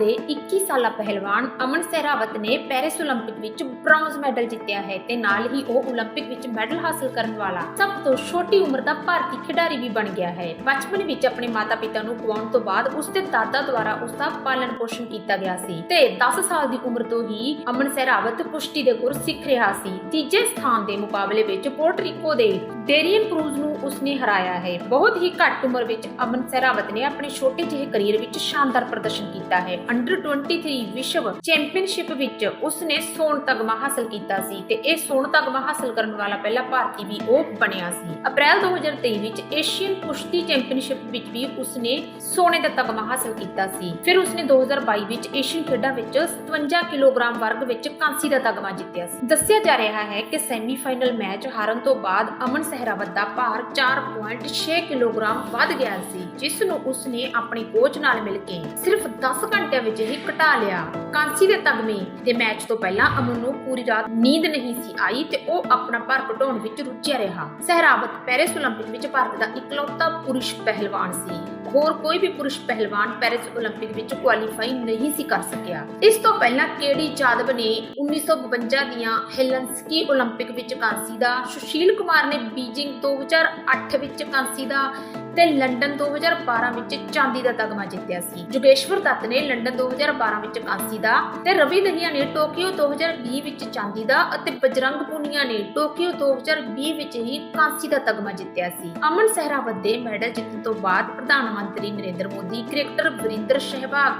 ਭਾਰਤ ਦੇ 21 ਸਾਲਾ ਪਹਿਲਵਾਨ ਅਮਨ ਸਹਿਰਾਵਤ ਨੇ ਪੈਰਿਸ 올림픽 ਵਿੱਚ ਬ੍ਰੌਂਜ਼ ਮੈਡਲ ਜਿੱਤਿਆ ਹੈ ਤੇ ਨਾਲ ਹੀ ਉਹ 올림픽 ਵਿੱਚ ਮੈਡਲ ਹਾਸਲ ਕਰਨ ਵਾਲਾ ਸਭ ਤੋਂ ਛੋਟੀ ਉਮਰ ਦਾ ਭਾਰਤੀ ਖਿਡਾਰੀ ਵੀ ਬਣ ਗਿਆ ਹੈ ਬਚਪਨ ਵਿੱਚ ਆਪਣੇ ਮਾਤਾ-ਪਿਤਾ ਨੂੰ ਗਵਾਉਣ ਤੋਂ ਬਾਅਦ ਉਸ ਦੇ ਦਾਦਾ ਦੁਆਰਾ ਉਸ ਦਾ ਪਾਲਣ ਪੋਸ਼ਣ ਕੀਤਾ ਗਿਆ ਸੀ ਤੇ 10 ਸਾਲ ਦੀ ਉਮਰ ਤੋਂ ਹੀ ਅਮਨ ਸਹਿਰਾਵਤ ਕੁਸ਼ਤੀ ਦੇ ਗੁਰ ਸਿੱਖ ਰਿਹਾ ਸੀ ਤੀਜੇ ਸਥਾਨ ਦੇ ਮੁਕਾਬਲੇ ਵਿੱਚ ਪੋਰਟਰੀਕੋ ਦੇ ਡੇਰੀਅਨ ਕਰੂਜ਼ ਨੂੰ ਉਸਨੇ ਹਰਾਇਆ ਹੈ ਬਹੁਤ ਹੀ ਘੱਟ ਉਮਰ ਵਿੱਚ ਅਮਨ ਸਹਿਰਾਵਤ ਨੇ ਆਪਣੇ ਛੋਟੇ ਜਿਹੇ ਕਰੀਅਰ ਵਿੱਚ ਸ਼ਾਨਦਾਰ ਪ੍ਰਦਰਸ਼ਨ ਕੀਤਾ ਹੈ ਅੰਡਰ 23 ਵਿਸ਼ਵ ਚੈਂਪੀਅਨਸ਼ਿਪ ਵਿੱਚ ਉਸਨੇ ਸੋਨ ਤਗਮਾ ਹਾਸਲ ਕੀਤਾ ਸੀ ਤੇ ਇਹ ਸੋਨ ਤਗਮਾ ਹਾਸਲ ਕਰਨ ਵਾਲਾ ਪਹਿਲਾ ਭਾਰਤੀ ਵੀ ਉਹ ਬਣਿਆ ਸੀ। ਅਪ੍ਰੈਲ 2023 ਵਿੱਚ ਏਸ਼ੀਅਨ ਕੁਸ਼ਤੀ ਚੈਂਪੀਅਨਸ਼ਿਪ ਵਿੱਚ ਵੀ ਉਸਨੇ ਸੋਨੇ ਦਾ ਤਗਮਾ ਹਾਸਲ ਕੀਤਾ ਸੀ। ਫਿਰ ਉਸਨੇ 2022 ਵਿੱਚ ਏਸ਼ੀਅਨ ਖੇਡਾਂ ਵਿੱਚ 57 ਕਿਲੋਗ੍ਰਾਮ ਵਰਗ ਵਿੱਚ ਕਾਂਸੀ ਦਾ ਤਗਮਾ ਜਿੱਤਿਆ ਸੀ। ਦੱਸਿਆ ਜਾ ਰਿਹਾ ਹੈ ਕਿ ਸੈਮੀਫਾਈਨਲ ਮੈਚ ਹਾਰਨ ਤੋਂ ਬਾਅਦ ਅਮਨ ਸਹਿਰਾਵਤ ਦਾ ਭਾਰ 4.6 ਕਿਲੋਗ੍ਰਾਮ ਵੱਧ ਗਿਆ ਸੀ, ਜਿਸ ਨੂੰ ਉਸਨੇ ਆਪਣੇ ਕੋਚ ਨਾਲ ਮਿਲ ਕੇ ਸਿਰਫ 10 ਘੰਟਿਆਂ ਵਿੱਚ ਹੀ ਘਟਾ ਲਿਆ ਕਾਂਸੀ ਦੇ ਤਗਮੇ ਦੇ ਮੈਚ ਤੋਂ ਪਹਿਲਾਂ ਅਮਨ ਨੂੰ ਪੂਰੀ ਰਾਤ ਨੀਂਦ ਨਹੀਂ ਸੀ ਆਈ ਤੇ ਉਹ ਆਪਣਾ ਭਾਰ ਘਟਾਉਣ ਵਿੱਚ ਰੁੱਝਿਆ ਰਿਹਾ ਸਹਿਰਾਵਤ ਪੈਰਿਸ 올림픽 ਵਿੱਚ ਭਾਰਤ ਦਾ ਇਕਲੌਤਾ ਪੁਰਸ਼ ਪਹਿਲਵਾਨ ਸੀ ਹੋਰ ਕੋਈ ਵੀ ਪੁਰਸ਼ ਪਹਿਲਵਾਨ ਪੈਰਿਸ 올림픽 ਵਿੱਚ ਕੁਆਲੀਫਾਈ ਨਹੀਂ ਸੀ ਕਰ ਸਕਿਆ ਇਸ ਤੋਂ ਪਹਿਲਾਂ ਕੇਡੀ ਜਾਦਵ ਨੇ 1952 ਦੀਆਂ ਹੈਲਨਸਕੀ 올림픽 ਵਿੱਚ ਕਾਂਸੀ ਦਾ ਸੁਸ਼ੀਲ ਕੁਮਾਰ ਨੇ ਬੀਜਿੰਗ 2008 ਵਿੱਚ ਕਾਂਸੀ ਦਾ ਤੇ ਲੰਡਨ 2012 ਵਿੱਚ ਚਾਂਦੀ ਦਾ ਤਗਮਾ ਜਿੱਤਿਆ ਸੀ ਜੁਗੇਸ਼ਵਰ ਦੱਤ ਨੇ ਲੰਡਨ 2012 ਵਿੱਚ ਕਾਂਸੀ ਦਾ ਤੇ ਰਵੀ ਦਹੀਆ ਨੇ ਟੋਕੀਓ 2020 ਵਿੱਚ ਚਾਂਦੀ ਦਾ ਅਤੇ ਬਜਰੰਗ ਪੁਨੀਆ ਨੇ ਟੋਕੀਓ 2020 ਵਿੱਚ ਹੀ ਕਾਂਸੀ ਦਾ ਤਗਮਾ ਜਿੱਤਿਆ ਸੀ। ਅਮਨ ਸਹਿਰਾਵਤ ਦੇ ਮੈਡਲ ਜਿੱਤਣ ਤੋਂ ਬਾਅਦ ਪ੍ਰਧਾਨ ਮੰਤਰੀ Narendra Modi, cricketer Virender Sehwag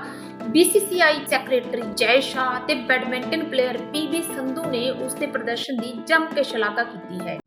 BCCI secretary Jay Shah ਤੇ ਬੈਡਮਿੰਟਨ ਪਲੇਅਰ ਪੀਵੀ ਸੰਧੂ ਨੇ ਉਸ ਦੇ ਪ੍ਰਦਰਸ਼ਨ ਦੀ ਜੰਮ ਕੇ ਸ਼ਲਾਘਾ ਕੀਤੀ ਹੈ।